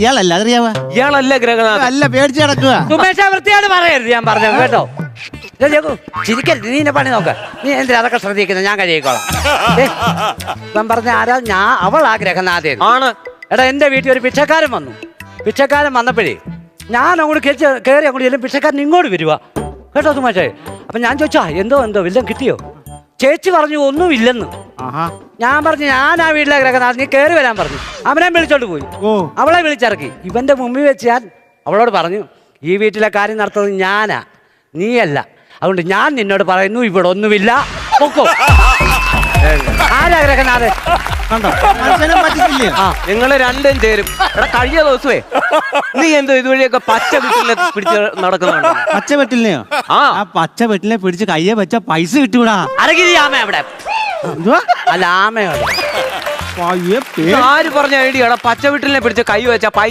ഇയാളല്ല അറിയാവാ ഇയാളല്ല ഗ്രഹനാഥൻ. അല്ല പേടിച്ച് കിടക്കുക സുമേഷ വൃത്തിയാണ് പറയരുത് ഞാൻ പറഞ്ഞത് കേട്ടോ. ദേ ജഗ്ഗു, ചിരിക്കരുത് നീ എന്നെ പണി നോക്ക. നീ എന്തിനാ അതൊക്കെ ശ്രദ്ധിക്കുന്നത്? ഞാൻ കഴിയിക്കോളാം. ഞാൻ ഇവൻ പറഞ്ഞ ആരാ? ഞാൻ അവൾ ആ ഗ്രഹനാഥൻ. ആണ്. എടാ എന്റെ വീട്ടിൽ ഒരു പിച്ചക്കാരൻ വന്നു. പിച്ചക്കാരൻ വന്നപ്പോഴേ ഞാൻ അങ്ങോട്ട് കയറി കയറി അങ്ങോട്ട് ചെല്ലും പിച്ചക്കാരൻ ഇങ്ങോട്ട് വരുവാ. കേട്ടോ സുമേഷേ? അപ്പൊ ഞാൻ ചോദിച്ചാ എന്തോ എന്തോ വല്ലതും കിട്ടിയോ? ചേച്ചി പറഞ്ഞു ഒന്നുമില്ലെന്ന്. ആഹാ. ഞാൻ പറഞ്ഞു ഞാൻ ആ വീട്ടിലെ ഗ്രഹനാഥൻ നീ കയറി വരാൻ പറഞ്ഞു. അവനെ വിളിച്ചോണ്ട് പോയി. ഓ. അവളെ വിളിച്ചിറക്കി. ഇവന്റെ മുമ്പിൽ വെച്ച് ഞാൻ അവളോട് പറഞ്ഞു ഈ വീട്ടിലെ കാര്യം നടത്തുന്നത് ഞാനാ നീയല്ല. അതുകൊണ്ട് ഞാൻ നിന്നോട് പറയുന്നു ഇവിടെ ഒന്നുമില്ല. പൊക്കോ. ഗ്രഹനാഥൻ കണ്ടോ? മനുഷ്യനെ പറ്റിച്ചില്ലേ? ആ. നിങ്ങൾ രണ്ടും ചേരും. എടാ കഴിഞ്ഞ ദിവസമേ നീ എന്തോ ഇതുവഴിയൊക്കെ പച്ച വീട്ടിലെ പിടിച്ച് നടക്കുന്നുണ്ട്? പച്ച വെട്ടിലിനെയോ ആ. ആ പച്ച വെട്ടിലെ പിടിച്ച് കയ്യെ വെച്ച പൈസ കിട്ടൂടാ. അരകിരി ആമ അവിടെ എന്തുവാ? അല്ല ആമയോ? അയ്യേ, പേടി. ആര് പറഞ്ഞ ഐഡിയ? എടാ പച്ച വീട്ടിലെ പിടിച്ച് കൈ വെച്ച